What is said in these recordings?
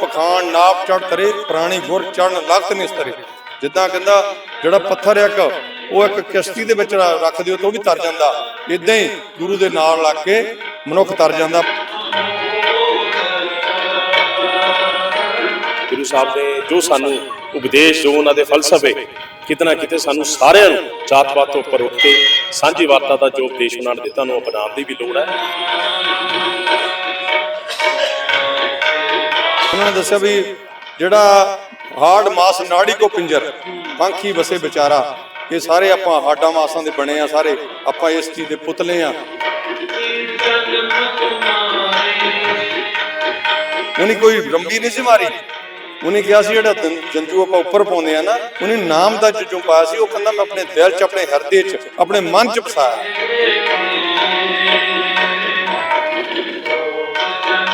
ਪਖਾਨ ਨਾਪ ਚੜ ਤਰੇ, ਪ੍ਰਾਣੀ ਗੁਰ ਚੜਨ ਲਖਤ ਨਿਸਤਰੇ ਜਿੱਦਾਂ ਕਹਿੰਦਾ, ਜਿਹੜਾ ਪੱਥਰ ਇੱਕ, ਉਹ ਇੱਕ ਕਿਸ਼ਤੀ ਦੇ ਵਿੱਚ ਰੱਖ ਦਿਓ ਤਾਂ ਉਹ ਵੀ ਤਰ ਜਾਂਦਾ। ਇਦਾਂ ਹੀ ਗੁਰੂ ਦੇ ਨਾਲ ਲੱਗ ਕੇ ਮਨੁੱਖ ਤਰ ਜਾਂਦਾ। ਗੁਰੂ ਸਾਹਿਬ ਨੇ ਜੋ ਸਾਨੂੰ ਉਪਦੇਸ਼ ਜੋ ਉਹਨਾਂ ਦੇ ਫਲਸਫੇ, ਕਿਤਨਾ ਕਿਤੇ ਸਾਨੂੰ ਸਾਰਿਆਂ ਨੂੰ ਜਾਤ ਪਾਤ ਤੋਂ ਉੱਪਰ ਉੱਠ ਕੇ ਸਾਂਝੀ ਵਾਰਤਾ ਦਾ ਜੋ ਉਪਦੇਸ਼ ਉਹਨਾਂ ਨੇ ਦਿੱਤਾ ਨੂੰ ਅਪਣਾਉਣ ਦੀ ਵੀ ਲੋੜ ਹੈ। ਉਹਨਾਂ ਨੇ ਦੱਸਿਆ ਵੀ ਜਿਹੜਾ ਹਾਰਡ ਮਾਸ ਨਾੜੀ ਕੋ ਪਿੰਜਰ ਪੰਖੀ ਵਸੇ ਵਿਚਾਰਾ, ਇਹ ਸਾਰੇ ਆਪਾਂ ਹਾਡਾ ਮਾਸਾਂ ਦੇ ਬਣੇ ਆ ਸਾਰੇ, ਆਪਾਂ ਇਸ ਚੀਜ਼ ਦੇ ਪੁਤਲੇ ਆ। ਉਹਨੇ ਕੋਈ ਰੰਬੀ ਨਹੀਂ ਸੀ ਮਾਰੀ। ਉਹਨੇ ਕਿਹਾ ਸੀ ਜਿਹੜਾ ਦੰ- ਜੰਜੂ ਆਪਾਂ ਉੱਪਰ ਪਾਉਂਦੇ ਆ ਨਾ, ਉਹਨੇ ਨਾਮ ਦਾ ਜੰਜੂ ਪਾਇਆ ਸੀ, ਉਹ ਕਹਿੰਦਾ ਮੈਂ ਆਪਣੇ ਦਿਲ 'ਚ, ਆਪਣੇ ਹਿਰਦੇ 'ਚ, ਆਪਣੇ ਮਨ 'ਚ ਵਸਾਇਆ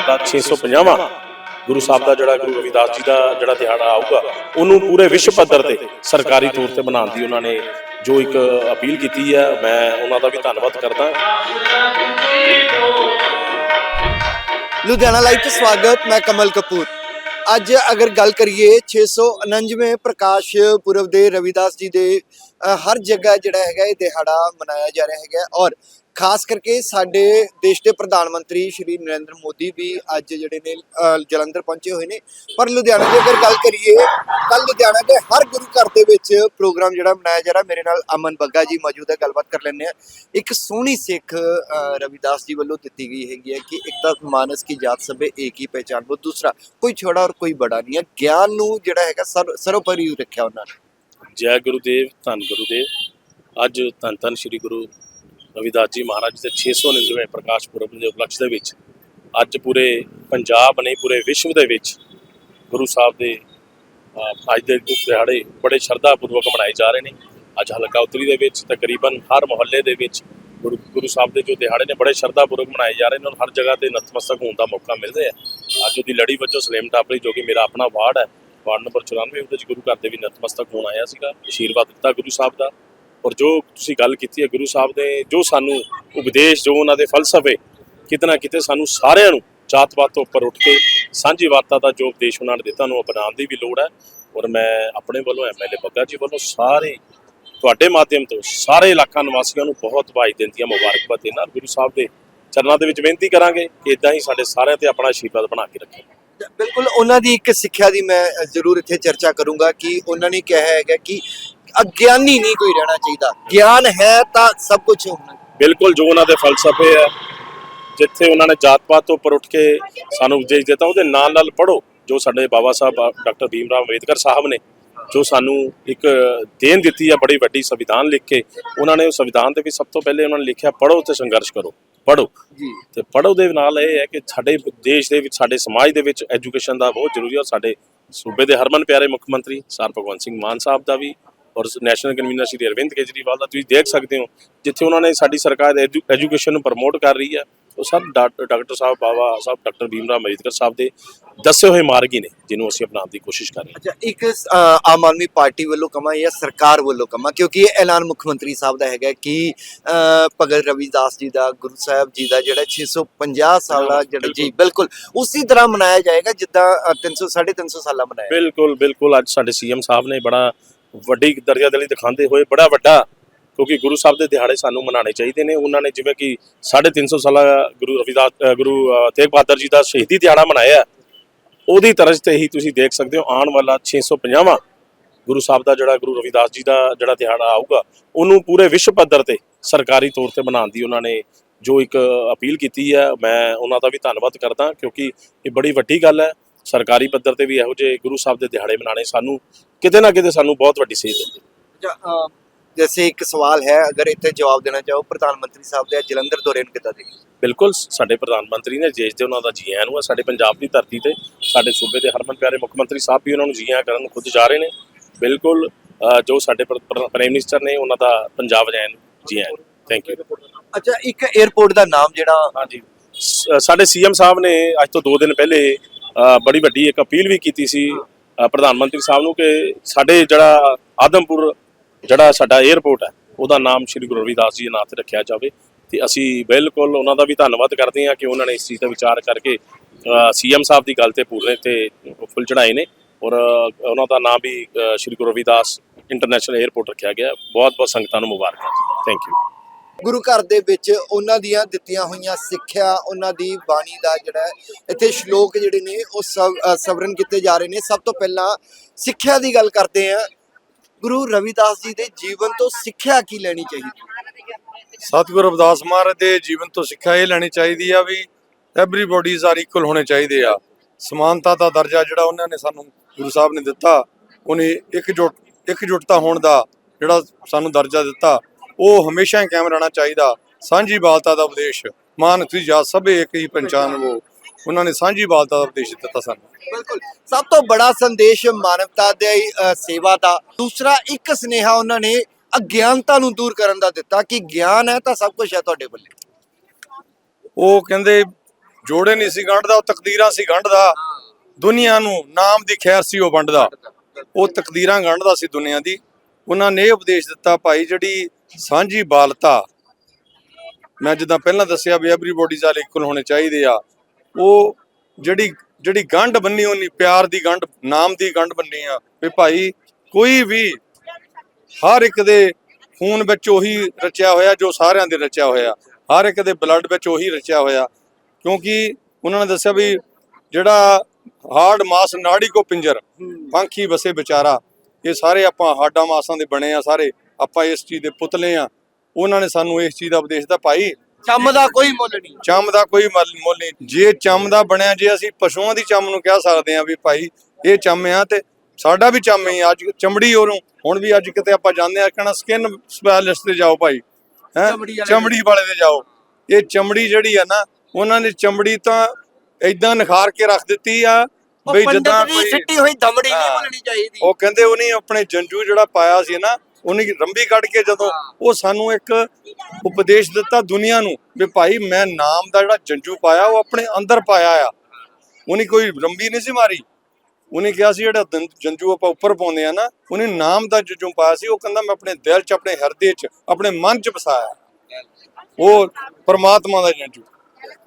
ਦਾ 650ਵਾਂ ਗੁਰੂ ਸਾਹਿਬ ਦਾ ਜਿਹੜਾ ਗੁਰੂ ਰਵਿਦਾਸ ਜੀ ਦਾ ਜਿਹੜਾ ਦਿਹਾੜਾ ਆਊਗਾ, ਉਹਨੂੰ ਪੂਰੇ ਵਿਸ਼ਵ ਪੱਧਰ ਤੇ ਸਰਕਾਰੀ ਤੌਰ ਤੇ ਬਣਾਉਣ ਦੀ ਉਹਨਾਂ ਨੇ ਜੋ ਇੱਕ ਅਪੀਲ ਕੀਤੀ ਹੈ, ਮੈਂ ਉਹਨਾਂ ਦਾ ਵੀ ਧੰਨਵਾਦ ਕਰਦਾ। ਲੁਧਿਆਣਾ ਲਾਈਵ 'ਚ ਸਵਾਗਤ, ਮੈਂ ਕਮਲ ਕਪੂਰ। ਅੱਜ ਅਗਰ ਗੱਲ ਕਰੀਏ 649ਵੇਂ ਪ੍ਰਕਾਸ਼ ਪੁਰਬ ਦੇ ਰਵਿਦਾਸ ਜੀ ਦੇ ਹਰ ਜਗ੍ਹਾ ਜਿਹੜਾ ਹੈਗਾ ਇਹ ਦਿਹਾੜਾ ਮਨਾਇਆ ਜਾ ਰਿਹਾ ਹੈਗਾ ਔਰ ਖਾਸ ਕਰਕੇ ਸਾਡੇ ਦੇਸ਼ ਦੇ ਪ੍ਰਧਾਨ ਮੰਤਰੀ ਸ਼੍ਰੀ ਨਰਿੰਦਰ ਮੋਦੀ ਵੀ ਅੱਜ ਜਿਹੜੇ ਨੇ ਜਲੰਧਰ ਪਹੁੰਚੇ ਹੋਏ ਨੇ। ਪਰ ਲੁਧਿਆਣਾ ਦੀ ਅਗਰ ਗੱਲ ਕਰੀਏ ਕੱਲ ਲੁਧਿਆਣਾ ਦੇ ਹਰ ਗੁਰੂ ਘਰ ਦੇ ਵਿੱਚ ਪ੍ਰੋਗਰਾਮ ਜਿਹੜਾ ਮਨਾਇਆ ਜਾ ਰਿਹਾ, ਮੇਰੇ ਨਾਲ ਅਮਨ ਬੱਗਾ ਜੀ ਮੌਜੂਦ ਹੈ, ਗੱਲਬਾਤ ਕਰ ਲੈਂਦੇ ਆ ਇੱਕ ਸੋਹਣੀ ਸਿੱਖ ਰਵਿਦਾਸ ਜੀ ਵੱਲੋਂ ਦਿੱਤੀ ਗਈ ਹੈਗੀ ਹੈ ਕਿ ਇੱਕ ਤਾਂ ਮਾਨਸ ਕੀ ਜਾਤ ਸਭੇ ਏਕ ਹੀ ਪਹਿਚਾਨ ਉਹ ਦੂਸਰਾ ਕੋਈ ਛੋੜਾ ਔਰ ਕੋਈ ਬੜਾ ਨਹੀਂ ਹੈ। ਗਿਆਨ ਨੂੰ ਜਿਹੜਾ ਹੈਗਾ ਸਰਵਪਰੀ ਰੱਖਿਆ ਉਹਨਾਂ ਨੇ। ਜੈ ਗੁਰੂਦੇਵ, ਧੰਨ ਗੁਰੂਦੇਵ। ਅੱਜ ਧੰਨ ਧੰਨ ਸ੍ਰੀ ਗੁਰੂ ਰਵਿਦਾਸ ਜੀ ਮਹਾਰਾਜ ਦੇ 699ਵੇਂ ਪ੍ਰਕਾਸ਼ ਪੁਰਬ ਦੇ ਉਪਲਕਸ਼ ਦੇ ਵਿੱਚ ਅੱਜ ਪੂਰੇ ਪੰਜਾਬ ਨਹੀਂ ਪੂਰੇ ਵਿਸ਼ਵ ਦੇ ਵਿੱਚ ਗੁਰੂ ਸਾਹਿਬ ਦੇ ਅਹ, ਅੱਜ ਦੇ ਦਿਹਾੜੇ ਬੜੇ ਸ਼ਰਧਾ ਪੂਰਵਕ ਮਨਾਏ ਜਾ ਰਹੇ ਨੇ। ਅੱਜ ਹਲਕਾ ਉਤਰੀ ਦੇ ਵਿੱਚ ਤਕਰੀਬਨ ਹਰ ਮੁਹੱਲੇ ਦੇ ਵਿੱਚ ਗੁਰੂ ਗੁਰੂ ਸਾਹਿਬ ਦੇ ਜੋ ਦਿਹਾੜੇ ਨੇ ਬੜੇ ਸ਼ਰਧਾ ਪੂਰਵਕ ਮਨਾਏ ਜਾ ਰਹੇ ਨੇ ਔਰ ਹਰ ਜਗ੍ਹਾ ਤੇ ਨਤਮਸਤਕ ਹੋਣ ਦਾ ਮੌਕਾ ਮਿਲ ਰਿਹਾ ਅੱਜ ਉਹਦੀ ਲੜੀ ਵਜੋਂ ਸਲੇਮ ਟਾਪਰੀ ਜੋ ਕਿ ਮੇਰਾ ਆਪਣਾ ਵਾਰਡ ਹੈ ਵਾਰਡ ਨੰਬਰ 94 ਉਹਦੇ ਚ ਗੁਰੂ ਘਰ ਦੇ ਵੀ ਨਤਮਸਤਕ ਹੋਣ ਆਇਆ ਸੀਗਾ। ਆਸ਼ੀਰਵਾਦ ਦਿੱਤਾ ਗੁਰੂ ਸਾਹਿਬ ਦਾ। ਔਰ ਜੋ ਤੁਸੀਂ ਗੱਲ ਕੀਤੀ ਹੈ ਗੁਰੂ ਸਾਹਿਬ ਦੇ ਜੋ ਸਾਨੂੰ ਉਪਦੇਸ਼, ਜੋ ਉਹਨਾਂ ਦੇ ਫਲਸਫੇ ਕਿਤਨਾ ਕਿਤੇ ਸਾਨੂੰ ਸਾਰਿਆਂ ਨੂੰ ਜਾਤ ਪਾਤ ਤੋਂ ਉੱਪਰ ਉੱਠ ਕੇ ਸਾਂਝੀ ਵਾਰਤਾ ਦਾ ਜੋ ਉਪਦੇਸ਼ ਉਹਨਾਂ ਨੇ ਦਿੱਤਾ ਨੂੰ ਅਪਣਾਉਣ ਦੀ ਵੀ ਲੋੜ ਹੈ। ਔਰ ਮੈਂ ਆਪਣੇ ਵੱਲੋਂ ਐਮਐਲਏ ਬੱਗਾ ਜੀ ਵੱਲੋਂ ਸਾਰੇ, ਤੁਹਾਡੇ ਮਾਧਿਅਮ ਤੋਂ ਸਾਰੇ ਇਲਾਕਾ ਨਿਵਾਸੀਆਂ ਨੂੰ ਬਹੁਤ ਭਾਈ ਦਿੰਦੀਆਂ ਮੁਬਾਰਕਬਾਦ ਦੇ ਨਾਲ ਗੁਰੂ ਸਾਹਿਬ ਦੇ ਚਰਨਾਂ ਦੇ ਵਿੱਚ ਬੇਨਤੀ ਕਰਾਂਗੇ ਕਿ ਇਦਾਂ ਹੀ ਸਾਡੇ ਸਾਰਿਆਂ ਤੇ ਆਪਣਾ ਆਸ਼ੀਰਵਾਦ ਬਣਾ ਕੇ ਰੱਖੇ ਬਿਲਕੁਲ, ਉਹਨਾਂ ਦੀ ਇੱਕ ਸਿੱਖਿਆ ਦੀ ਮੈਂ ਜ਼ਰੂਰ ਇੱਥੇ ਚਰਚਾ ਕਰੂੰਗਾ ਕਿ ਉਹਨਾਂ ਨੇ ਕਿਹਾ ਹੈਗਾ ਕਿ ਅਗਿਆਨੀ ਨਹੀਂ ਕੋਈ ਰਹਿਣਾ ਚਾਹੀਦਾ। ਗਿਆਨ ਹੈ ਤਾਂ ਸਭ ਕੁਝ ਹੋਣਾ ਬਿਲਕੁਲ ਜੋ ਉਹਨਾਂ ਦੇ ਫਲਸਫੇ ਹੈ ਜਿੱਥੇ ਉਹਨਾਂ ਨੇ ਜਾਤ ਪਾਤ ਤੋਂ ਉੱਪਰ ਉੱਠ ਕੇ ਸਾਨੂੰ ਉਪਦੇਸ਼ ਦਿੱਤਾ ਉਹਦੇ ਨਾਲ ਨਾਲ ਪੜੋ ਜੋ ਸਾਡੇ ਬਾਬਾ ਸਾਹਿਬ ਡਾਕਟਰ ਭੀਮ ਰਾਵ ਅੰਬੇਦਕਰ ਸਾਹਿਬ ਨੇ ਜੋ ਸਾਨੂੰ ਇੱਕ ਦੇਣ ਦਿੱਤੀ ਹੈ ਬੜੀ ਵੱਡੀ ਸੰਵਿਧਾਨ ਲਿਖ ਕੇ ਉਹਨਾਂ ਨੇ ਉਹ ਸੰਵਿਧਾਨ ਦੇ ਵਿੱਚ ਸਭ ਤੋਂ ਪਹਿਲੇ ਉਹਨਾਂ ਨੇ ਲਿਖਿਆ ਪੜੋ ਤੇ ਸੰਘਰਸ਼ ਕਰੋ ਪੜੋ ਜੀ। ਤੇ ਪੜੋ ਦੇ ਨਾਲ ਇਹ ਹੈ ਕਿ ਸਾਡੇ ਦੇਸ਼ ਦੇ ਵਿੱਚ ਸਾਡੇ ਸਮਾਜ ਦੇ ਵਿੱਚ ਐਜੂਕੇਸ਼ਨ ਦਾ ਬਹੁਤ ਜ਼ਰੂਰੀ ਹੈ ਸਾਡੇ ਸੂਬੇ ਦੇ ਹਰਮਨ ਪਿਆਰੇ ਮੁੱਖ ਮੰਤਰੀ ਸਰ ਭਗਵੰਤ ਸਿੰਘ ਮਾਨ ਸਾਹਿਬ ਦਾ ਵੀ ਔਰ ਨੈਸ਼ਨਲ ਕਨਵੀਨਰ ਸ਼੍ਰੀ ਅਰਵਿੰਦ ਕੇਜਰੀਵਾਲ ਦਾ ਤੁਸੀਂ ਦੇਖ ਸਕਦੇ ਹੋ ਜਿੱਥੇ ਉਹਨਾਂ ਨੇ ਸਾਡੀ ਸਰਕਾਰ ਐਜੂਕੇਸ਼ਨ ਨੂੰ ਪ੍ਰਮੋਟ ਕਰ ਰਹੀ ਹੈ। ਉਹ ਸਭ ਡਾਕਟਰ ਸਾਹਿਬ ਬਾਬਾ ਸਾਹਿਬ ਡਾਕਟਰ ਭੀਮਰਾਵ ਅੰਬੇਦਕਰ ਸਾਹਿਬ ਦੇ ਦੱਸੇ ਹੋਏ ਮਾਰਗ ਹੀ ਨੇ ਜਿਹਨੂੰ ਅਸੀਂ ਅਪਣਾਉਣ ਦੀ ਕੋਸ਼ਿਸ਼ ਕਰ ਰਹੇ ਹਾਂ। ਅੱਛਾ ਇੱਕ ਆਮ ਆਦਮੀ ਪਾਰਟੀ ਵੱਲੋਂ ਕਮਾ ਜਾਂ ਸਰਕਾਰ ਵੱਲੋਂ ਕਮਾ ਕਿਉਂਕਿ ਇਹ ਐਲਾਨ ਮੁੱਖ ਮੰਤਰੀ ਸਾਹਿਬ ਦਾ ਹੈਗਾ ਕਿ ਭਗਤ ਰਵਿਦਾਸ ਜੀ ਦਾ ਗੁਰੂ ਸਾਹਿਬ ਜੀ ਦਾ ਜਿਹੜਾ 650 ਸਾਲਾ ਜਿਹੜਾ ਜੀ ਬਿਲਕੁਲ। ਉਸੇ ਤਰ੍ਹਾਂ ਮਨਾਇਆ ਜਾਏਗਾ ਜਿੱਦਾਂ ਅ, 300 350 ਸਾਲਾ ਮਨਾਇਆ ਬਿਲਕੁਲ ਬਿਲਕੁਲ ਅੱਜ ਸਾਡੇ ਸੀਐਮ ਸਾਹਿਬ ਨੇ ਬੜਾ ਵੱਡੀ ਦਰਜਾ ਦਲੀ ਦਿਖਾਉਂਦੇ ਹੋਏ ਬੜਾ ਵੱਡਾ, ਕਿਉਂਕਿ ਗੁਰੂ ਸਾਹਿਬ ਦੇ ਦਿਹਾੜੇ ਸਾਨੂੰ ਮਨਾਉਣੇ ਚਾਹੀਦੇ ਨੇ। ਉਹਨਾਂ ਨੇ ਜਿਵੇਂ ਕਿ 350 ਸਾਲਾ ਗੁਰੂ ਰਵਿਦਾਸ ਗੁਰੂ ਤੇਗ ਬਹਾਦਰ ਜੀ ਦਾ ਸ਼ਹੀਦੀ ਦਿਹਾੜਾ ਮਨਾਇਆ ਉਹਦੀ ਤਰਜ਼ ਤੇ ਹੀ ਤੁਸੀਂ ਦੇਖ ਸਕਦੇ ਹੋ, ਆਉਣ ਵਾਲਾ 650ਵਾਂ ਗੁਰੂ ਸਾਹਿਬ ਦਾ ਜਿਹੜਾ ਗੁਰੂ ਰਵਿਦਾਸ ਜੀ ਦਾ ਜਿਹੜਾ ਦਿਹਾੜਾ ਆਊਗਾ, ਉਹਨੂੰ ਪੂਰੇ ਵਿਸ਼ਵ ਪੱਧਰ ਤੇ ਸਰਕਾਰੀ ਤੌਰ ਤੇ ਬਣਾਉਣ ਦੀ ਉਹਨਾਂ ਨੇ ਜੋ ਇੱਕ ਅਪੀਲ ਕੀਤੀ ਹੈ। ਮੈਂ ਉਹਨਾਂ ਦਾ ਵੀ ਧੰਨਵਾਦ ਕਰਦਾ, ਕਿਉਂਕਿ ਇਹ ਬੜੀ ਵੱਡੀ ਗੱਲ ਹੈ। ਸਰਕਾਰੀ ਪੱਧਰ ਤੇ ਵੀ ਇਹੋ ਜਿਹੇ ਗੁਰੂ ਸਾਹਿਬ ਦੇ ਦਿਹਾੜੇ ਮਨਾਣੇ ਸਾਨੂੰ ਕਿਤੇ ਨਾ ਕਿਤੇ ਸਾਨੂੰ ਬਹੁਤ ਵੱਡੀ ਸੇਧ ਦਿੰਦੇ। ਜੈਸੇ ਇੱਕ ਸਵਾਲ ਹੈ ਅਗਰ ਇੱਥੇ ਜਵਾਬ ਦੇਣਾ ਚਾਹੋ ਪ੍ਰਧਾਨ ਮੰਤਰੀ ਸਾਹਿਬ ਦੇ ਜਲੰਧਰ ਦੌਰੇ ਨੂੰ ਕਿੱਦਾਂ ਦੇਖਦੇ ਬਿਲਕੁਲ ਸਾਡੇ ਪ੍ਰਧਾਨ ਮੰਤਰੀ ਨੇ ਦੇਸ਼ ਦੇ ਉਹਨਾਂ ਦਾ ਜੀ ਆਇਆਂ ਨੂੰ ਹੈ ਸਾਡੇ ਪੰਜਾਬ ਦੀ ਧਰਤੀ ਤੇ ਸਾਡੇ ਸੂਬੇ ਦੇ ਹਰਮਨ ਪਿਆਰੇ ਮੁੱਖ ਮੰਤਰੀ ਸਾਹਿਬ ਵੀ ਉਹਨਾਂ ਨੂੰ ਜੀ ਆਇਆਂ ਕਰਨ ਖੁਦ ਜਾ ਰਹੇ ਨੇ। ਬਿਲਕੁਲ ਅ, ਜੋ ਸਾਡੇ ਪ੍ਰ- ਪ੍ਰ- ਪ੍ਰਾਈਮ ਮਿਨਿਸਟਰ ਨੇ ਉਹਨਾਂ ਦਾ ਪੰਜਾਬ ਜਾਇਆਂ ਨੂੰ ਜੀ ਆਇਆਂ ਨੂੰ। ਥੈਂਕ ਯੂ ਅੱਛਾ ਇੱਕ 에어ਪੋਰਟ ਦਾ ਨਾਮ ਜਿਹੜਾ ਹਾਂਜੀ। ਸ- ਸਾਡੇ ਸੀਐਮ ਸਾਹਿਬ ਨੇ ਅੱਜ ਤੋਂ 2 ਦਿਨ ਪਹਿਲੇ ਅ, ਬੜੀ ਵੱਡੀ ਇੱਕ ਅਪੀਲ ਵੀ ਕੀਤੀ ਸੀ ਪ੍ਰਧਾਨ ਮੰਤਰੀ ਸਾਹਿਬ ਨੂੰ ਕਿ ਸਾਡੇ ਜਿਹੜਾ ਆਦਮਪੁਰ ਜਿਹੜਾ ਸਾਡਾ 에ਅਰਪੋਰਟ ਹੈ, ਉਹਦਾ ਨਾਮ ਸ਼੍ਰੀ ਗੁਰੂ ਰਵਿਦਾਸ ਜੀ ਦੇ ਨਾਂ ਤੇ ਰੱਖਿਆ ਜਾਵੇ ਤੇ ਅਸੀਂ ਬਿਲਕੁਲ ਉਹਨਾਂ ਦਾ ਵੀ ਧੰਨਵਾਦ ਕਰਦੇ ਹਾਂ ਕਿ ਉਹਨਾਂ ਨੇ ਇਸ ਚੀਜ਼ ਦਾ ਵਿਚਾਰ ਕਰਕੇ ਸੀਐਮ ਸਾਹਿਬ ਦੀ ਗੱਲ ਤੇ ਪੂਰੇ ਤੇ ਫੁੱਲ ਚੜਾਏ ਨੇ ਔਰ ਉਹਨਾਂ ਦਾ ਨਾਮ ਵੀ ਸ਼੍ਰੀ ਗੁਰੂ ਰਵਿਦਾਸ ਇੰਟਰਨੈਸ਼ਨਲ 에ਅਰਪੋਰਟ ਰੱਖਿਆ ਗਿਆ ਬਹੁਤ ਬਹੁਤ ਸੰਗਤਾਂ ਨੂੰ ਮੁਬਾਰਕਾਂ। ਥੈਂਕ ਯੂ ਗੁਰੂ ਘਰ ਦੇ ਵਿੱਚ ਉਹਨਾਂ ਦੀਆਂ ਦਿੱਤੀਆਂ ਹੋਈਆਂ ਸਿੱਖਿਆ, ਉਹਨਾਂ ਦੀ ਬਾਣੀ ਦਾ ਜਿਹੜਾ ਇੱਥੇ ਸ਼ਲੋਕ ਜਿਹੜੇ ਨੇ ਉਹ ਸਵ- ਸਵਰਨ ਕੀਤੇ ਜਾ ਰਹੇ ਨੇ। ਸਭ ਤੋਂ ਪਹਿਲਾਂ ਸਿੱਖਿਆ ਦੀ ਗੱਲ ਕਰਦੇ ਆ ਗੁਰੂ ਰਵਿਦਾਸ ਜੀ ਦੇ ਜੀਵਨ ਤੋਂ ਸਿੱਖਿਆ ਕੀ ਲੈਣੀ ਚਾਹੀਦੀ? ਸਤਿਗੁਰੂ ਰਵਿਦਾਸ ਮਹਾਰਾਜ ਦੇ ਜੀਵਨ ਤੋਂ ਸਿੱਖਿਆ ਇਹ ਲੈਣੀ ਚਾਹੀਦੀ ਆ ਵੀ ਐਵਰੀਬਾਡੀਜ਼ ਆਰ ਇਕੁਅਲ ਹੋਣੇ ਚਾਹੀਦੇ ਆ। ਸਮਾਨਤਾ ਦਾ ਦਰਜਾ ਜਿਹੜਾ ਉਹਨਾਂ ਨੇ ਸਾਨੂੰ ਗੁਰੂ ਸਾਹਿਬ ਨੇ ਦਿੱਤਾ, ਉਹਨੇ ਇੱਕ ਜੁੱਟ, ਇੱਕ ਇਕਜੁੱਟਤਾ ਹੋਣ ਦਾ ਜਿਹੜਾ ਸਾਨੂੰ ਦਰਜਾ ਦਿੱਤਾ। ਉਹ ਹਮੇਸ਼ਾ ਕਾਇਮ ਰਹਿਣਾ ਚਾਹੀਦਾ। ਸਾਂਝੀ ਬਾਲਤਾ ਦਾ ਉਪਦੇਸ਼ ਮਾਨ ਤੁਸੀਂ ਜਾ ਸਭੇ ਇੱਕ ਹੀ ਪਹਿਚਾਨ ਉਹ ਉਹਨਾਂ ਨੇ ਸਾਂਝੀ ਬਾਲਤਾ ਦਾ ਉਪਦੇਸ਼ ਦਿੱਤਾ ਸਾਨੂੰ। ਬਿਲਕੁਲ। ਸਭ ਤੋਂ ਬੜਾ ਸੰਦੇਸ਼ ਮਾਨਵਤਾ ਦੇ ਸੇਵਾ ਦਾ। ਦੂਸਰਾ ਇੱਕ ਸੁਨੇਹਾ ਉਹਨਾਂ ਨੇ ਅਗਿਆਨਤਾ ਨੂੰ ਦੂਰ ਕਰਨ ਦਾ ਦਿੱਤਾ ਕਿ ਗਿਆਨ ਹੈ ਤਾਂ ਸਭ ਕੁਝ ਹੈ ਤੁਹਾਡੇ ਬੱਲੇ ਉਹ ਕਹਿੰਦੇ ਜੋੜੇ ਨਹੀਂ ਸੀ ਗੰਢਦਾ ਉਹ ਤਕਦੀਰਾਂ ਸੀ ਗੰਢਦਾ। ਦੁਨੀਆ ਨੂੰ ਨਾਮ ਦੀ ਖੈਰ ਸੀ ਉਹ ਵੰਡਦਾ। ਉਹ ਤਕਦੀਰਾਂ ਗੰਢਦਾ ਸੀ ਦੁਨੀਆ ਦੀ। ਉਹਨਾਂ ਨੇ ਇਹ ਉਪਦੇਸ਼ ਦਿੱਤਾ ਭਾਈ ਜਿਹੜੀ ਸਾਂਝੀ ਬਾਲਤਾ। ਮੈਂ ਜਿੱਦਾਂ ਪਹਿਲਾਂ ਦੱਸਿਆ ਵੀ ਐਵਰੀਬਾਡੀਜ਼ ਆਲ ਇਕੁਅਲ ਹੋਣੇ ਚਾਹੀਦੇ ਆ। ਉਹ ਜਿਹੜੀ ਜਿਹੜੀ ਗੰਢ ਬੰਨੀ ਉਹਨੀ ਪਿਆਰ ਦੀ ਗੰਢ ਨਾਮ ਦੀ ਗੰਢ ਬੰਨੀ ਆ। ਵੀ ਭਾਈ ਕੋਈ ਵੀ ਹਰ ਇੱਕ ਦੇ ਖੂਨ ਵਿੱਚ ਉਹੀ ਰਚਿਆ ਹੋਇਆ ਜੋ ਸਾਰਿਆਂ ਦੇ ਰਚਿਆ ਹੋਇਆ। ਹਰ ਇੱਕ ਦੇ ਬਲੱਡ ਵਿੱਚ ਉਹੀ ਰਚਿਆ ਹੋਇਆ। ਕਿਉਂਕਿ ਉਹਨਾਂ ਨੇ ਦੱਸਿਆ ਵੀ ਜਿਹੜਾ ਹਾਰਡ ਮਾਸ ਨਾੜੀ ਕੋ ਪਿੰਜਰ ਪੰਖੀ ਵਸੇ ਵਿਚਾਰਾ ਇਹ ਸਾਰੇ ਆਪਾਂ ਹਾਡਾ ਮਾਸਾਂ ਦੇ ਬਣੇ ਆ ਸਾਰੇ। ਆਪਾਂ ਇਸ ਚੀਜ਼ ਦੇ ਪੁਤਲੇ ਆ। ਉਹਨਾਂ ਨੇ ਸਾਨੂੰ ਇਸ ਚੀਜ਼ ਦਾ ਉਪਦੇਸ਼ ਦਿੱਤਾ ਭਾਈ ਚੰਮ ਦਾ ਕੋਈ ਮੁੱਲ ਨਹੀਂ। ਚੰਮ ਦਾ ਕੋਈ ਮੁੱਲ ਮੁੱਲ ਨਹੀਂ। ਜੇ ਚੰਮ ਦਾ ਬਣਿਆ ਜੇ ਅਸੀਂ ਪਸ਼ੂਆਂ ਦੀ ਚੰਮ ਨੂੰ ਕਹਿ ਸਕਦੇ ਆ ਵੀ ਭਾਈ ਇਹ ਚੰਮ ਆ ਤੇ ਸਾਡਾ ਵੀ ਚੰਮ ਹੀ ਆ। ਅੱਜ ਚਮੜੀ ਉਹਨੂੰ ਹੁਣ ਵੀ ਅੱਜ ਕਿਤੇ ਆਪਾਂ ਜਾਂਦੇ ਆ ਕਹਿਣਾ ਸਕਿਨ ਸਪੈਸ਼ਲਿਸਟ ਤੇ ਜਾਓ ਭਾਈ ਹੈ? ਚਮੜੀ ਵਾਲੇ। ਚਮੜੀ ਵਾਲੇ ਤੇ ਜਾਓ। ਇਹ ਚਮੜੀ ਜਿਹੜੀ ਆ ਨਾ ਉਹਨਾਂ ਨੇ ਚਮੜੀ ਤਾਂ ਇਦਾਂ ਨਿਖਾਰ ਕੇ ਰੱਖ ਦਿੱਤੀ ਆ ਉਹ ਬਈ ਪੰਡਤ ਜਿੱਦਾਂ ਦੀ ਕੋਈ ਸਿੱਟੀ ਹੋਈ ਦਮੜੀ ਨਹੀਂ ਹਾਂ। ਚਾਹੀਦੀ। ਉਹ ਕਹਿੰਦੇ ਉਹਨੇ ਆਪਣੇ ਜੰਜੂ ਜਿਹੜਾ ਪਾਇਆ ਸੀ ਨਾ ਉਹਨੇ ਰੰਬੀ ਕੱਢ ਕੇ ਜਦੋਂ ਉਹ ਸਾਨੂੰ ਇੱਕ ਉਪਦੇਸ਼ ਦਿੱਤਾ ਦੁਨੀਆ ਨੂੰ ਵੀ ਭਾਈ ਮੈਂ ਨਾਮ ਦਾ ਜਿਹੜਾ ਜੰਜੂ ਪਾਇਆ ਉਹ ਆਪਣੇ ਅੰਦਰ ਪਾਇਆ ਆ। ਉਹਨੇ ਕੋਈ ਰੰਬੀ ਨਹੀਂ ਸੀ ਮਾਰੀ। ਉਹਨੇ ਕਿਹਾ ਸੀ ਜਿਹੜਾ ਜੰਜੂ ਆਪਾਂ ਉੱਪਰ ਪਾਉਂਦੇ ਆ ਨਾ ਉਹਨੇ ਨਾਮ ਦਾ ਜੰਜੂ ਪਾਇਆ ਸੀ ਉਹ ਕਹਿੰਦਾ ਮੈਂ ਆਪਣੇ ਦਿਲ 'ਚ ਆਪਣੇ ਹਿਰਦੇ 'ਚ ਆਪਣੇ ਮਨ 'ਚ ਵਸਾਇਆ। ਉਹ ਪਰਮਾਤਮਾ ਦਾ ਜੰਜੂ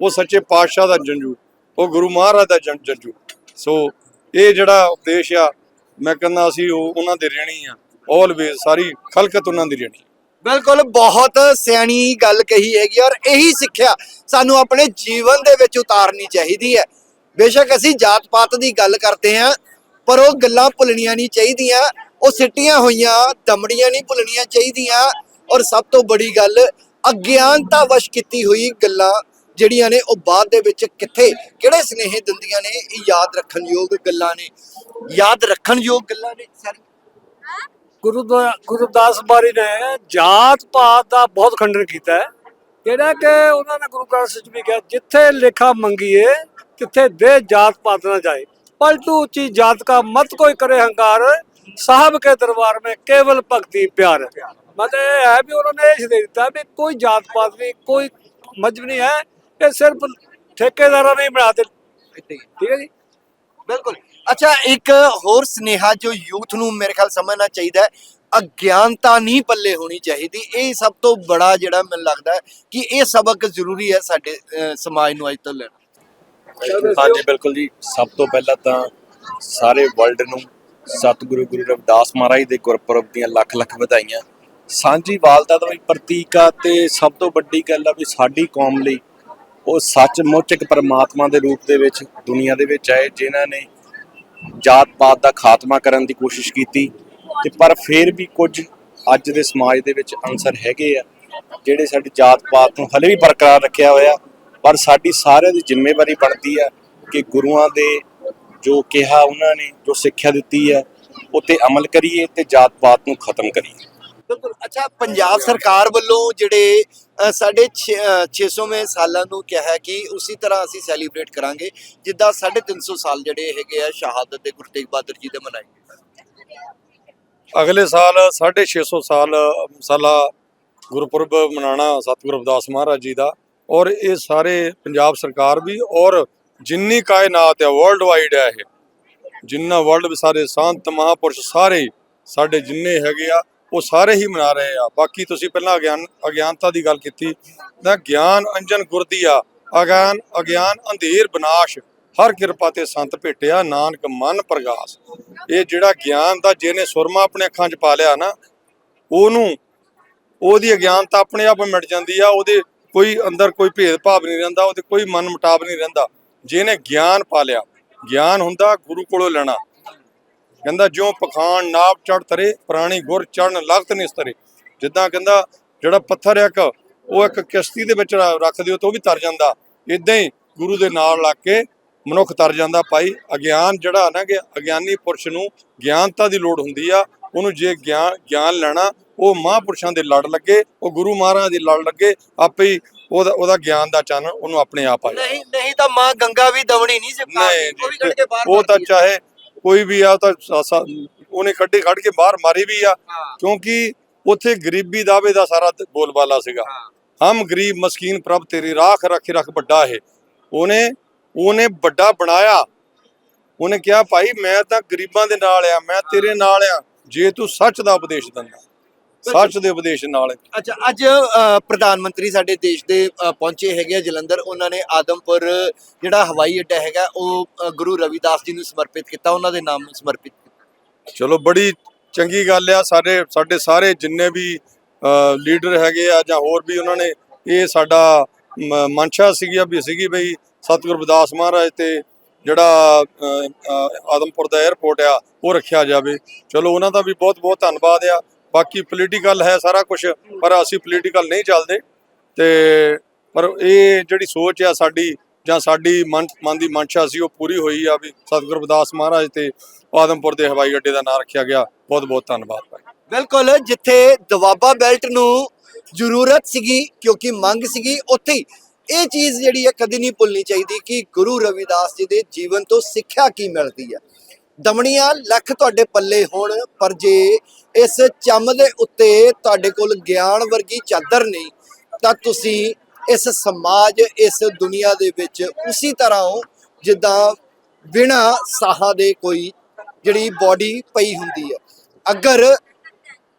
ਉਹ ਸੱਚੇ ਪਾਤਸ਼ਾਹ ਦਾ ਜੰਜੂ ਉਹ ਗੁਰੂ ਮਹਾਰਾਜ ਦਾ ਜੰਜੂ। ਸੋ ਇਹ ਜਿਹੜਾ ਉਪਦੇਸ਼ ਆ ਮੈਂ ਕਹਿੰਦਾ ਅਸੀਂ ਉਹ ਉਹਨਾਂ ਦੇ ਰਹਿਣੀ ਆ। ਆਲਵੇਜ਼ ਸਾਰੀ ਖਲਕਤ ਉਹਨਾਂ ਦੀ ਰਹਿਣੀ। ਬਿਲਕੁਲ ਬਹੁਤ ਸਿਆਣੀ ਗੱਲ ਕਹੀ ਹੈਗੀ ਔਰ ਇਹੀ ਸਿੱਖਿਆ ਸਾਨੂੰ ਆਪਣੇ ਜੀਵਨ ਦੇ ਵਿੱਚ ਉਤਾਰਨੀ ਚਾਹੀਦੀ ਹੈ। ਬੇਸ਼ੱਕ ਅਸੀਂ ਜਾਤ ਪਾਤ ਦੀ ਗੱਲ ਕਰਦੇ ਹਾਂ ਪਰ ਉਹ ਗੱਲਾਂ ਭੁੱਲਣੀਆਂ ਨਹੀਂ ਚਾਹੀਦੀਆਂ। ਉਹ ਸਿੱਟੀਆਂ ਹੋਈਆਂ ਦਮੜੀਆਂ ਨਹੀਂ ਭੁੱਲਣੀਆਂ ਚਾਹੀਦੀਆਂ। ਔਰ ਸਭ ਤੋਂ ਬੜੀ ਗੱਲ ਅਗਿਆਨਤਾ ਵਸ਼ ਕੀਤੀ ਹੋਈ ਗੱਲਾਂ ਜਿਹੜੀਆਂ ਨੇ ਉਹ ਬਾਅਦ ਦੇ ਵਿੱਚ ਕਿੱਥੇ ਕਿਹੜੇ ਸਨੇਹ ਦਿੰਦੀਆਂ ਨੇ ਇਹ ਯਾਦ ਰੱਖਣ ਯੋਗ ਗੱਲਾਂ ਨੇ। ਯਾਦ ਰੱਖਣ ਯੋਗ ਗੱਲਾਂ ਨੇ ਸਾਰੀ। ਗੁਰੂ ਗੁਰਦਾਸ ਬਾਰੀ ਨੇ ਜਾਤ ਪਾਤ ਦਾ ਬਹੁਤ ਖੰਡਨ ਕੀਤਾ ਹੈ। ਕਿ ਉਹਨਾਂ ਨੇ ਗੁਰੂ ਗ੍ਰੰਥ ਸਾਹਿਬ ਵਿੱਚ ਕਿਹਾ ਜਿੱਥੇ ਲੇਖਾ ਮੰਗੀਏ ਤਿੱਥੇ ਦੇ ਜਾਤ ਪਾਤ ਨਾ ਜਾਏ। ਪਲਟੂ ਉੱਚੀ ਜਾਤ ਕਾ ਮਤ ਕੋਈ ਕਰੇ ਹੰਕਾਰ ਸਾਹਿਬ ਕੇ ਦਰਬਾਰ ਮੇ ਕੇਵਲ ਭਗਤੀ ਪਿਆਰ। ਮਤਲਬ ਇਹ ਹੈ ਵੀ ਉਹਨਾਂ ਨੇ ਇਹ ਦੇ ਦਿੱਤਾ ਵੀ ਕੋਈ ਜਾਤ ਪਾਤ ਨਹੀਂ ਕੋਈ ਮਜਬ ਨਹੀਂ ਹੈ ਇਹ ਸਿਰਫ ਠੇਕੇਦਾਰਾਂ ਨੇ ਬਣਾਤੇ ਠੀਕ ਹੈ ਜੀ? ਬਿਲਕੁਲ। ਅੱਛਾ ਇੱਕ ਹੋਰ ਸਨੇਹਾ ਜੋ ਯੂਥ ਨੂੰ ਮੇਰੇ ਖਿਆਲ ਸਮਝਣਾ ਚਾਹੀਦਾ ਹੈ ਅਗਿਆਨਤਾ ਨਹੀਂ ਪੱਲੇ ਹੋਣੀ ਚਾਹੀਦੀ। ਇਹ ਸਭ ਤੋਂ ਬੜਾ ਜਿਹੜਾ ਮੈਨੂੰ ਲੱਗਦਾ ਹੈ ਕਿ ਇਹ ਸਬਕ ਜ਼ਰੂਰੀ ਹੈ ਸਾਡੇ ਅਹ, ਸਮਾਜ ਨੂੰ ਅੱਜ ਤੋਂ ਲੈਣਾ। ਹਾਂਜੀ ਬਿਲਕੁਲ ਜੀ। ਸਭ ਤੋਂ ਪਹਿਲਾਂ ਤਾਂ ਸਾਰੇ ਵਰਲਡ ਨੂੰ ਸਤਿਗੁਰੂ ਗੁਰੂ ਰਵਿਦਾਸ ਮਹਾਰਾਜ ਦੇ ਗੁਰਪੁਰਬ ਦੀਆਂ ਲੱਖ ਲੱਖ ਵਧਾਈਆਂ। ਸਾਂਝੀ ਵਾਲਤਾ ਦਾ ਵੀ ਪ੍ਰਤੀਕ ਆ ਤੇ ਸਭ ਤੋਂ ਵੱਡੀ ਗੱਲ ਆ ਵੀ ਸਾਡੀ ਕੌਮ ਲਈ ਉਹ ਸੱਚਮੁੱਚ ਇੱਕ ਪਰਮਾਤਮਾ ਦੇ ਰੂਪ ਦੇ ਵਿੱਚ ਦੁਨੀਆ ਦੇ ਵਿੱਚ ਆਏ ਜਿਨ੍ਹਾਂ ਨੇ ਜਾਤ ਪਾਤ ਦਾ ਖਾਤਮਾ ਕਰਨ ਦੀ ਕੋਸ਼ਿਸ਼ ਕੀਤੀ ਤੇ ਪਰ ਫਿਰ ਵੀ ਕੁਝ ਅੱਜ ਦੇ ਸਮਾਜ ਦੇ ਵਿੱਚ ਅੰਸਰ ਹੈਗੇ ਆ, ਜਿਹੜੇ ਸਾਡੀ ਜਾਤ ਪਾਤ ਨੂੰ ਹਲੇ ਵੀ ਬਰਕਰਾਰ ਰੱਖਿਆ ਹੋਇਆ, ਪਰ ਸਾਡੀ ਸਾਰਿਆਂ ਦੀ ਜ਼ਿੰਮੇਵਾਰੀ ਬਣਦੀ ਆ ਕਿ ਗੁਰੂਆਂ ਦੇ ਜੋ ਕਿਹਾ ਉਹਨਾਂ ਨੇ, ਜੋ ਸਿੱਖਿਆ ਦਿੱਤੀ ਹੈ ਉਤੇ ਅਮਲ ਕਰੀਏ ਤੇ ਜਾਤ ਪਾਤ ਨੂੰ ਖਤਮ ਕਰੀਏ। ਬਿਲਕੁਲ। ਅੱਛਾ, ਪੰਜਾਬ ਸਰਕਾਰ ਵੱਲੋਂ ਜਿਹੜੇ ਸਾਡੇ 600ਵੇਂ ਸਾਲਾਂ ਨੂੰ ਕਿਹਾ ਹੈ ਕਿ ਉਸੇ ਤਰ੍ਹਾਂ ਅਸੀਂ ਸੈਲੀਬ੍ਰੇਟ ਕਰਾਂਗੇ ਜਿੱਦਾਂ 350 ਸਾਲ ਜਿਹੜੇ ਹੈਗੇ ਆ ਸ਼ਹਾਦਤ ਦੇ ਗੁਰੂ ਤੇਗ ਬਹਾਦਰ ਜੀ ਦੇ ਮਨਾਏ ਅਗਲੇ ਸਾਲ 650 ਸਾਲ ਸਾਲਾ ਗੁਰਪੁਰਬ ਮਨਾਣਾ ਸਤਿਗੁਰੂ ਅਵਦਾਸ ਮਹਾਰਾਜ ਜੀ ਦਾ ਔਰ ਇਹ ਸਾਰੇ ਪੰਜਾਬ ਸਰਕਾਰ ਵੀ ਔਰ ਜਿੰਨੀ ਕਾਇਨਾਤ ਹੈ ਵਰਲਡ ਵਾਈਡ ਹੈ ਇਹ। ਜਿੰਨਾ ਵਰਲਡ ਸਾਰੇ ਸੰਤ ਮਹਾਪੁਰਸ਼ ਸਾਰੇ ਸਾਡੇ ਜਿੰਨੇ ਹੈਗੇ ਆ ਉਹ ਸਾਰੇ ਹੀ ਮਨਾ ਰਹੇ ਆ। ਬਾਕੀ ਤੁਸੀਂ ਪਹਿਲਾਂ ਅਗਿਆਨ ਅਗਿਆਨਤਾ ਦੀ ਗੱਲ ਕੀਤੀ, ਤਾਂ ਗਿਆਨ ਅੰਜਨ ਗੁਰਦੀਆ ਅਗਿਆਨ ਅਗਿਆਨ ਅੰਧੇਰ ਵਿਨਾਸ਼ ਹਰ ਕਿਰਪਾ ਤੇ ਸੰਤ ਭੇਟਿਆ ਨਾਨਕ ਮਨ ਪ੍ਰਗਾਸ। ਇਹ ਜਿਹੜਾ ਗਿਆਨ ਦਾ ਜਿਹਨੇ ਸੁਰਮਾ ਆਪਣੇ ਅੱਖਾਂ 'ਚ ਪਾ ਲਿਆ ਨਾ, ਉਹਨੂੰ ਉਹਦੀ ਅਗਿਆਨਤਾ ਆਪਣੇ ਆਪ ਮਿਟ ਜਾਂਦੀ ਆ। ਉਹਦੇ ਕੋਈ ਅੰਦਰ ਕੋਈ ਭੇਦਭਾਵ ਨਹੀਂ ਰਹਿੰਦਾ, ਉਹਦੇ ਕੋਈ ਮਨ ਮੁਟਾਵ ਨਹੀਂ ਰਹਿੰਦਾ। ਜਿਹਨੇ ਗਿਆਨ ਪਾ ਲਿਆ, ਗਿਆਨ ਹੁੰਦਾ, ਗੁਰੂ ਕੋਲੋਂ ਲੈਣਾ। ਕਹਿੰਦਾ ਜਿਉ ਪਖਾਨ ਨਾਪ ਚੜ ਤਰੇ ਪ੍ਰਾਣੀ ਗੁਰ ਚੜਨ ਲਗਤ ਨਿਸਤਰੇ ਜਿੱਦਾਂ ਕਹਿੰਦਾ ਜਿਹੜਾ ਪੱਥਰ ਇੱਕ ਉਹ ਇੱਕ ਕਿਸ਼ਤੀ ਦੇ ਵਿੱਚ ਰੱਖ ਦਿਓ ਤਾਂ ਉਹ ਵੀ ਤਰ ਜਾਂਦਾ। ਇਦਾਂ ਹੀ ਗੁਰੂ ਦੇ ਨਾਲ ਲੱਗ ਕੇ ਮਨੁੱਖ ਤਰ ਜਾਂਦਾ ਭਾਈ। ਅਗਿਆਨ ਜਿਹੜਾ ਨਾ ਕਿ ਅਗਿਆਨੀ ਪੁਰਸ਼ ਨੂੰ ਗਿਆਨਤਾ ਦੀ ਲੋੜ ਹੁੰਦੀ ਆ। ਉਹਨੂੰ ਜੇ ਗਿਆਨ ਗਿਆਨ ਲੈਣਾ ਉਹ ਮਹਾਂਪੁਰਸ਼ਾਂ ਦੇ ਲੜ ਲੱਗੇ ਉਹ ਗੁਰੂ ਮਹਾਰਾਜ ਦੇ ਲੜ ਲੱਗੇ ਆਪੇ ਹੀ ਉਹਦਾ ਉਹਦਾ ਗਿਆਨ ਦਾ ਚਾਨਣ ਉਹਨੂੰ ਆਪਣੇ ਆਪ ਆ ਨਹੀਂ ਨਹੀਂ ਤਾਂ ਮਾਂ ਗੰਗਾ ਵੀ ਦਵਣੀ ਨਹੀਂ ਸਿਪਕਾਰਦੀ ਉਹ ਵੀ ਕੱਢ ਕੇ ਬਾਹਰ ਉਹ ਤਾਂ। ਚਾਹੇ ਕੋਈ ਵੀ ਆ ਤਾਂ ਉਹਨੇ ਕੱਢੇ ਕੱਢ ਕੇ ਬਾਹਰ ਮਾਰੀ ਵੀ ਆ। ਕਿਉਂਕਿ ਉੱਥੇ ਗਰੀਬੀ ਦਾਵੇ ਦਾ ਸਾਰਾ ਬੋਲਬਾਲਾ ਸੀਗਾ। ਹਮ ਗਰੀਬ ਮਸਕੀਨ ਪ੍ਰਭ ਤੇਰੀ ਰਾਖ ਰੱਖੇ ਰੱਖ ਵੱਡਾ ਹੈ। ਉਹਨੇ ਉਹਨੇ ਵੱਡਾ ਬਣਾਇਆ। ਉਹਨੇ ਕਿਹਾ ਭਾਈ ਮੈਂ ਤਾਂ ਗਰੀਬਾਂ ਦੇ ਨਾਲ ਆ ਮੈਂ ਤੇਰੇ ਨਾਲ ਆ। ਜੇ ਤੂੰ ਸੱਚ ਦਾ ਉਪਦੇਸ਼ ਦਿੰਦਾ। ਸੱਚ ਦੇ ਉਪਦੇਸ਼ ਨਾਲ। ਅੱਛਾ ਅੱਜ ਪ੍ਰਧਾਨ ਮੰਤਰੀ ਸਾਡੇ ਦੇਸ਼ ਦੇ ਪਹੁੰਚੇ ਹੈਗੇ ਆ ਜਲੰਧਰ। ਉਹਨਾਂ ਨੇ ਆਦਮਪੁਰ ਜਿਹੜਾ ਹਵਾਈ ਅੱਡਾ ਹੈਗਾ ਉਹ ਗੁਰੂ ਰਵਿਦਾਸ ਜੀ ਨੂੰ ਸਮਰਪਿਤ ਕੀਤਾ ਉਹਨਾਂ ਦੇ ਨਾਮ ਨੂੰ ਸਮਰਪਿਤ ਕੀਤਾ। ਚਲੋ ਬੜੀ ਚੰਗੀ ਗੱਲ ਆ। ਸਾਡੇ ਸਾਡੇ ਸਾਰੇ ਜਿੰਨੇ ਵੀ ਲੀਡਰ ਹੈਗੇ ਆ ਜਾਂ ਹੋਰ ਵੀ ਉਹਨਾਂ ਨੇ ਇਹ ਸਾਡਾ ਮਨਸ਼ਾ ਸੀਗੀ ਵੀ ਸੀਗੀ ਬਈ ਸਤਿਗੁਰ ਵਿਦਾਸ ਮਹਾਰਾਜ ਤੇ ਜਿਹੜਾ ਆਦਮਪੁਰ ਦਾ 에ਅਰਪੋਰਟ ਆ ਉਹ ਰੱਖਿਆ ਜਾਵੇ। ਚਲੋ ਉਹਨਾਂ ਦਾ ਵੀ ਬਹੁਤ ਬਹੁਤ ਧੰਨਵਾਦ ਆ। ਬਾਕੀ ਪੋਲੀਟੀਕਲ ਹੈ ਸਾਰਾ ਕੁਝ ਪਰ ਅਸੀਂ ਪੋਲੀਟੀਕਲ ਨਹੀਂ ਚੱਲਦੇ। ਤੇ ਪਰ ਇਹ ਜਿਹੜੀ ਸੋਚ ਆ ਸਾਡੀ, ਜਾਂ ਸਾਡੀ ਮਨ ਮਨ ਦੀ ਮਨਸ਼ਾ ਸੀ, ਉਹ ਪੂਰੀ ਹੋਈ ਆ ਵੀ ਸਤਿਗੁਰੂ ਵਿਦਾਸ ਮਹਾਰਾਜ ਤੇ ਆਦਮਪੁਰ ਦੇ ਹਵਾਈ ਅੱਡੇ ਦਾ ਨਾਮ ਰੱਖਿਆ ਗਿਆ। ਬਹੁਤ ਬਹੁਤ ਧੰਨਵਾਦ ਭਾਈ। ਬਿਲਕੁਲ, ਜਿੱਥੇ ਦਵਾਬਾ ਬੈਲਟ ਨੂੰ ਜ਼ਰੂਰਤ ਸੀਗੀ, ਕਿਉਂਕਿ ਮੰਗ ਸੀਗੀ, ਉੱਥੇ ਹੀ ਇਹ ਚੀਜ਼ ਜਿਹੜੀ ਹੈ ਕਦੀ ਨਹੀਂ ਭੁੱਲਣੀ ਚਾਹੀਦੀ ਕਿ ਗੁਰੂ ਰਵਿਦਾਸ ਜੀ ਦੇ ਜੀਵਨ ਤੋਂ ਸਿੱਖਿਆ ਕੀ ਮਿਲਦੀ ਹੈ। ਦਮਣੀਆਂ ਲੱਖ ਤੁਹਾਡੇ ਪੱਲੇ ਹੋਣ, ਪਰ ਜੇ ਇਸ ਚੰਮ ਦੇ ਉੱਤੇ ਤੁਹਾਡੇ ਕੋਲ ਗਿਆਨ ਵਰਗੀ ਚਾਦਰ ਨਹੀਂ, ਤਾਂ ਤੁਸੀਂ ਇਸ ਸਮਾਜ, ਇਸ ਦੁਨੀਆ ਦੇ ਵਿੱਚ ਉਸੇ ਤਰ੍ਹਾਂ ਹੋ, ਜਿੱਦਾਂ ਬਿਨਾ ਸਾਹਾਂ ਦੇ ਕੋਈ ਜਿਹੜੀ ਬਾਡੀ ਪਈ ਹੁੰਦੀ ਹੈ। ਅਗਰ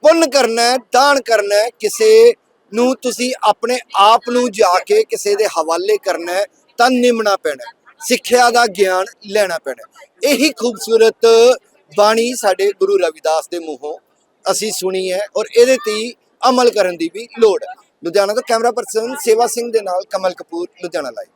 ਪੁੰਨ ਕਰਨਾ ਹੈ, ਦਾਨ ਕਰਨਾ ਹੈ, ਕਿਸੇ ਨੂੰ ਤੁਸੀਂ ਆਪਣੇ ਆਪ ਨੂੰ ਜਾ ਕੇ ਕਿਸੇ ਦੇ ਹਵਾਲੇ ਕਰਨਾ ਹੈ, ਤਾਂ ਨਿਮਣਾ ਪੈਣਾ ਸਿੱਖਿਆ ਦਾ ਗਿਆਨ ਲੈਣਾ ਪੈਣਾ ਇਹੀ ਖੂਬਸੂਰਤ ਬਾਣੀ ਸਾਡੇ ਗੁਰੂ ਰਵਿਦਾਸ ਦੇ ਮੂੰਹੋਂ ਅਸੀਂ ਸੁਣੀ ਹੈ ਔਰ ਇਹਦੇ ਤੇ ਅਮਲ ਕਰਨ ਦੀ ਵੀ ਲੋੜ ਹੈ। ਲੁਧਿਆਣਾ ਤੋਂ ਕੈਮਰਾ ਪਰਸਨ ਸੇਵਾ ਸਿੰਘ ਦੇ ਨਾਲ ਕਮਲ ਕਪੂਰ, ਲੁਧਿਆਣਾ ਲਾਈਵ